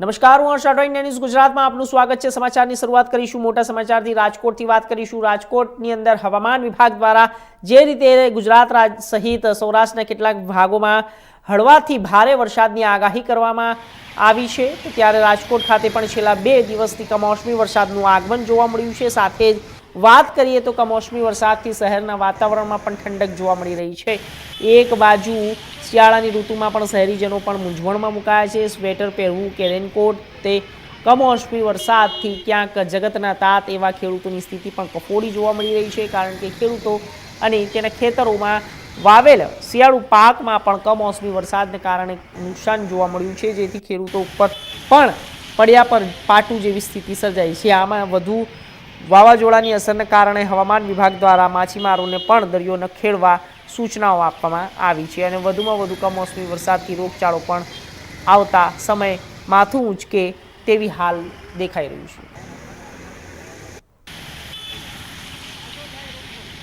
નમસ્કાર, હું હર્ષ અડવાણી ન્યૂઝ ગુજરાતમાં આપનું સ્વાગત છે. સમાચારની શરૂઆત કરીશું. મોટા સમાચારથી રાજકોટથી વાત કરીશું. રાજકોટની અંદર હવામાન વિભાગ દ્વારા જે રીતે ગુજરાત રાજ સહિત સૌરાષ્ટ્રના કેટલાક ભાગોમાં હળવાથી ભારે વરસાદની આગાહી કરવામાં આવી છે ત્યારે રાજકોટ ખાતે પણ છેલ્લા બે દિવસથી કમોસમી વરસાદનું આગમન જોવા મળ્યું છે. સાથે જ વાત કરીએ તો કમોસમી વરસાદથી શહેરના વાતાવરણમાં પણ ઠંડક જોવા મળી રહી છે. એક બાજુ શિયાળાની ઋતુમાં પણ શહેરીજનો પણ મૂંઝવણમાં મુકાયા છે. સ્વેટર પહેરવું કે રેનકોટ તે કમોસમી વરસાદથી ક્યાંક જગતના તાત એવા ખેડૂતોની સ્થિતિ પણ કફોડી જોવા મળી રહી છે, કારણ કે ખેડૂતો અને તેના ખેતરોમાં વાવેલ શિયાળુ પાકમાં પણ કમોસમી વરસાદને કારણે નુકસાન જોવા મળ્યું છે. જેથી ખેડૂતો ઉપર પણ પડ્યા પર પાટું જેવી સ્થિતિ સર્જાઈ છે. આમાં વધુ વાવાઝોડાની અસરને કારણે હવામાન વિભાગ દ્વારા માછીમારોને પણ દરિયો ન ખેડવા સૂચનાઓ આપવામાં આવી છે અને વધુમાં વધુ કમોસમી વરસાદથી રોગચાળો પણ આવતા સમય માથું ઊંચકે તેવી હાલ દેખાઈ રહ્યું છે.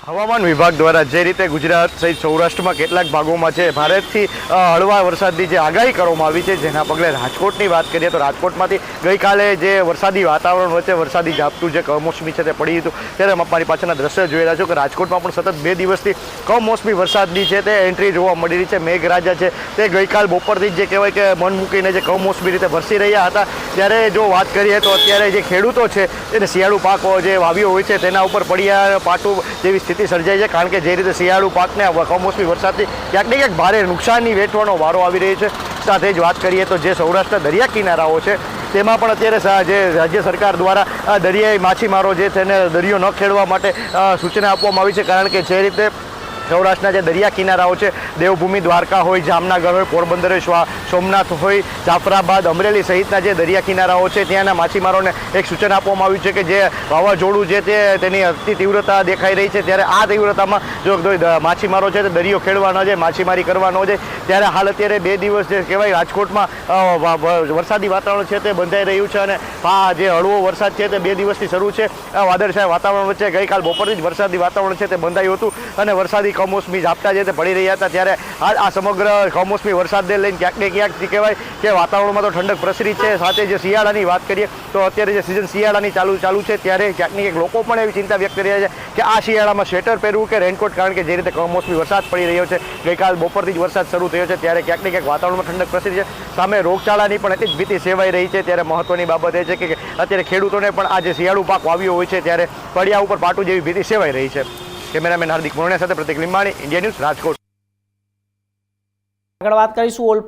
હવામાન વિભાગ દ્વારા જે રીતે ગુજરાત સહિત સૌરાષ્ટ્રમાં કેટલાક ભાગોમાં છે, ભારેથી હળવા વરસાદની જે આગાહી કરવામાં આવી છે, જેના પગલે રાજકોટની વાત કરીએ તો રાજકોટમાંથી ગઈકાલે જે વરસાદી વાતાવરણ વચ્ચે વરસાદી ઝાપટું જે કમોસમી છે તે પડી હતું, ત્યારે મારી પાછળના દ્રશ્ય જોઈ રહ્યા છો કે રાજકોટમાં પણ સતત બે દિવસથી કમોસમી વરસાદની છે તે એન્ટ્રી જોવા મળી રહી છે, મેઘરાજા છે તે ગઈકાલ બપોરથી જ કહેવાય કે મન મૂકીને જે કમોસમી રીતે વરસી રહ્યા હતા, ત્યારે જો વાત કરીએ તો અત્યારે જે ખેડૂતો છે, તેને શિયાળુ પાકો જે વાવ્યો હોય છે, તેના ઉપર પડ્યા પાટું જેવી સર્જાઈ છે કારણ કે જે રીતે શિયાળુ પાકને કમોસમી વરસાદથી ક્યાંક ને ક્યાંક ભારે નુકસાનની વેઠવાનો વારો આવી રહ્યો છે. સાથે જ વાત કરીએ તો જે સૌરાષ્ટ્રના દરિયા કિનારાઓ છે, તેમાં પણ અત્યારે જે રાજ્ય સરકાર દ્વારા દરિયાઈ માછીમારો જે તેને દરિયો ન ખેડવા માટે સૂચના આપવામાં આવી છે કારણ કે જે રીતે સૌરાષ્ટ્રના જે દરિયા કિનારાઓ છે, દેવભૂમિ, દ્વારકા હોય, જામનગર હોય, પોરબંદર હોય સોમનાથ હોય, જાફરાબાદ, અમરેલી સહિતના જે દરિયા કિનારાઓ છે, ત્યાંના માછીમારોને એક સૂચન આપવામાં આવ્યું છે કે જે વાવાઝોડું છે તે તેની અતિ તીવ્રતા દેખાઈ રહી છે, ત્યારે આ તીવ્રતામાં જો માછીમારો છે તે દરિયો ખેડવાનો છે માછીમારી કરવાનો છે ત્યારે હાલ અત્યારે બે દિવસ જે કહેવાય રાજકોટમાં વરસાદી વાતાવરણ છે તે બંધાઈ રહ્યું છે અને આ જે હળવો વરસાદ છે તે બે દિવસથી શરૂ છે. વાદળછાયા વાતાવરણ વચ્ચે ગઈકાલ બપોરથી જ વરસાદી વાતાવરણ છે તે બંધાયું હતું અને વરસાદી કમોસમી ઝાપટા જે તે પડી રહ્યા હતા ત્યારે આ સમગ્ર કમોસમી વરસાદને લઈને ક્યાંક ને ક્યાંક કહેવાય કે વાતાવરણમાં તો ઠંડક પ્રસરી છે. સાથે જે શિયાળાની વાત કરીએ તો અત્યારે જે સિઝન શિયાળાની ચાલુ ચાલુ છે ત્યારે ક્યાંક ને ક્યાંક લોકો પણ એવી ચિંતા વ્યક્ત કરી રહ્યા છે કે આ શિયાળામાં સ્વેટર પહેરવું કે રેનકોટ કારણ કે જે રીતે કમોસમી વરસાદ પડી રહ્યો છે, ગઈકાલ બપોરથી જ વરસાદ શરૂ થયો છે ત્યારે ક્યાંક ને ક્યાંક વાતાવરણમાં ઠંડક પ્રસરી છે. સામે રોગચાળાની પણ એટલી જ ભીતિ સેવાઈ રહી છે ત્યારે મહત્વની બાબત એ છે કે અત્યારે ખેડૂતોને પણ આ જે શિયાળુ પાક વાવ્યો હોય છે ત્યારે પડ્યા ઉપર પાટું જેવી ભીતિ સેવાઈ રહી છે. કેમેરામેન હાર્દિક મોરણિયા સાથે પ્રતિક લીંબાણી ઇન્ડિયા ન્યૂઝ રાજકોટ. આગળ વાત કરીશું ઓલપા